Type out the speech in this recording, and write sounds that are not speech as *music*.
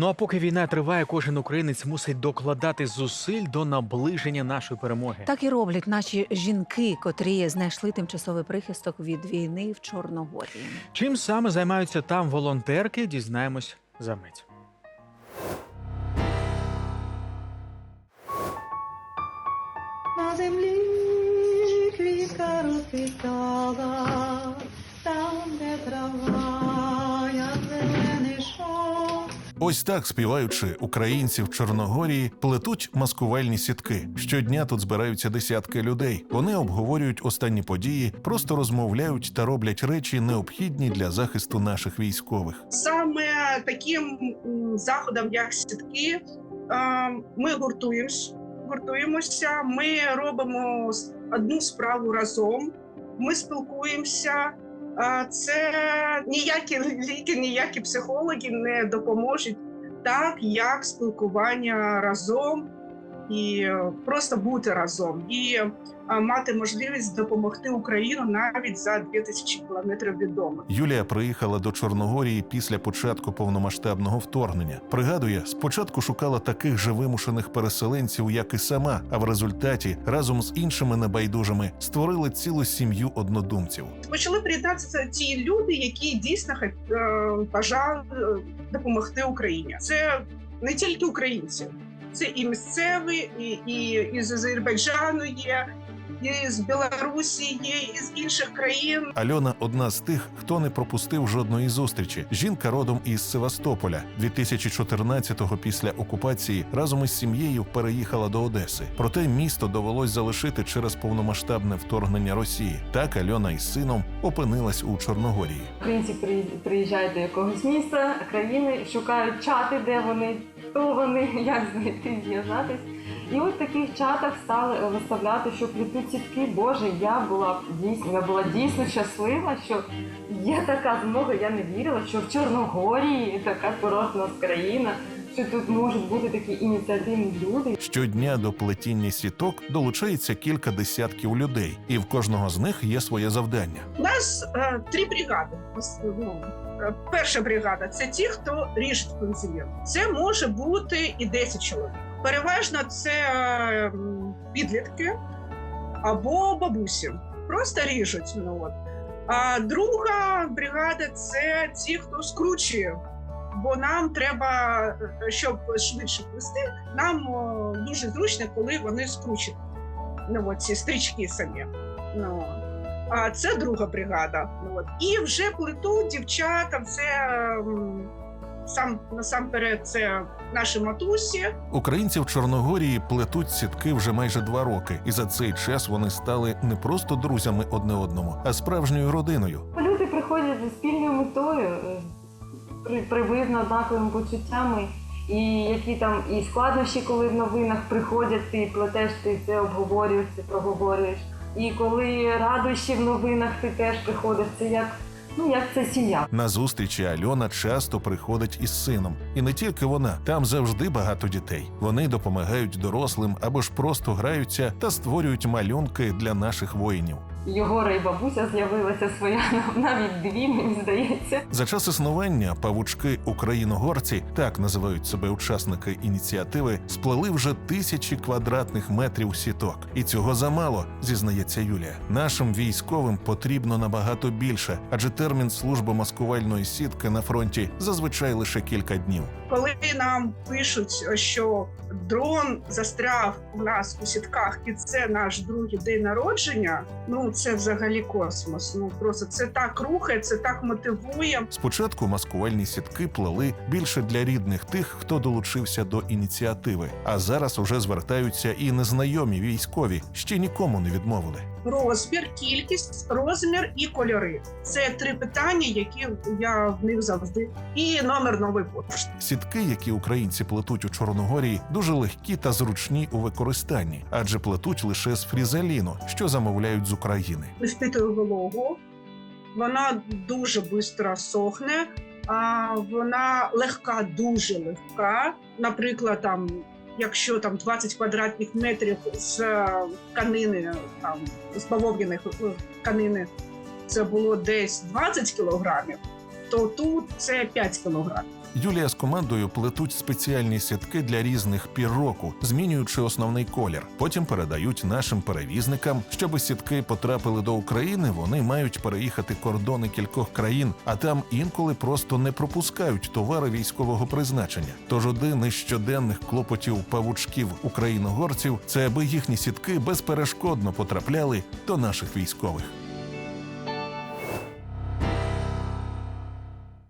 Ну а поки війна триває, кожен українець мусить докладати зусиль до наближення нашої перемоги. Так і роблять наші жінки, котрі знайшли тимчасовий прихисток від війни в Чорногорії. Чим саме займаються там волонтерки, дізнаємось за мить. На землі квітка розквітала, Ось так, співаючи, українці в Чорногорії плетуть маскувальні сітки. Щодня тут збираються десятки людей. Вони обговорюють останні події, просто розмовляють та роблять речі, необхідні для захисту наших військових. саме таким заходом, як сітки, е, ми гуртуємось, гуртуємося, ми робимо одну справу разом, ми спілкуємося. Це ніякі ліки, ніякі психологи не допоможуть так, як спілкування разом і просто бути разом, і е, мати можливість допомогти Україну навіть за 2000 кілометрів від дому. Юлія приїхала до Чорногорії після початку повномасштабного вторгнення. Пригадує, спочатку шукала таких же вимушених переселенців, як і сама, а в результаті разом з іншими небайдужими створили цілу сім'ю однодумців. почали приєднатися ті люди, які дійсно е, бажали е, допомогти Україні. Це не тільки українці, це і місцеві, і, і, і з Азербайджану є, і з Білорусі є, і з інших країн. Альона одна з тих, хто не пропустив жодної зустрічі. Жінка родом із Севастополя. 2014-го після окупації разом із сім'єю переїхала до Одеси. Проте місто довелось залишити через повномасштабне вторгнення Росії. Так Альона із сином опинилась у Чорногорії. Українці при- приїжджають до якогось міста, країни, шукають чати, де вони, хто вони, *laughs* як знайти, зв'язатись. І от в таких чатах стали виставляти, що плетуть сітки. Боже, я була дійсно, я була дійсно щаслива, що є така змога. Я не вірила, що в Чорногорії така курортна країна, що тут можуть бути такі ініціативні люди. Щодня до плетіння сіток долучається кілька десятків людей, і в кожного з них є своє завдання. У нас е, три бригади. Ну, е, перша бригада це ті, хто ріжуть бензин. Це може бути і 10 чоловік. Переважно це е, підлітки або бабусі. Просто ріжуть. Ну, от. А друга бригада це ті, хто скручує. Бо нам треба, е, щоб швидше плести, нам о, дуже зручно, коли вони скручені. Ну, от ці стрічки самі. Ну, а це друга бригада. Ну, от. І вже плетуть дівчата, це сам насамперед це наші матусі. Українці в Чорногорії плетуть сітки вже майже два роки, і за цей час вони стали не просто друзями одне одному, а справжньою родиною. Люди приходять зі спільною метою, е, приблизно однаковими почуттями. І які там і складнощі, коли в новинах приходять, ти плетеш, ти це обговорюєш, це проговорюєш. І коли радощі в новинах, ти теж приходиш. Це як ну як це сім'я. На зустрічі Альона часто приходить із сином, і не тільки вона, там завжди багато дітей. Вони допомагають дорослим або ж просто граються та створюють малюнки для наших воїнів. Його і бабуся з'явилася своя *laughs* навіть дві, мені здається. За час існування павучки україногорці, так називають себе учасники ініціативи, сплели вже тисячі квадратних метрів сіток. І цього замало, зізнається Юлія. Нашим військовим потрібно набагато більше, адже термін служби маскувальної сітки на фронті зазвичай лише кілька днів. Коли нам пишуть, що дрон застряг у нас у сітках, і це наш другий день народження. Ну це взагалі космос. Ну просто це так рухає, це так мотивує. Спочатку маскувальні сітки плели більше для рідних тих, хто долучився до ініціативи. А зараз уже звертаються і незнайомі військові, ще нікому не відмовили. Розмір, кількість, розмір і кольори. Це три питання, які я в них завжди. І номер нової пошти. Сітки, які українці плетуть у Чорногорії, дуже легкі та зручні у використанні, адже плетуть лише з фрізеліну, що замовляють з України. впитує вологу, вона дуже швидко сохне, а вона легка, дуже легка. Наприклад, там, якщо там 20 квадратних метрів з канини, тканини, там з бавовняних е, тканини, це було десь 20 кілограмів. То тут це 5 кілограмів. Юлія з командою плетуть спеціальні сітки для різних пір року, змінюючи основний колір. Потім передають нашим перевізникам. Щоби сітки потрапили до України, вони мають переїхати кордони кількох країн, а там інколи просто не пропускають товари військового призначення. Тож один із щоденних клопотів павучків україногорців це аби їхні сітки безперешкодно потрапляли до наших військових.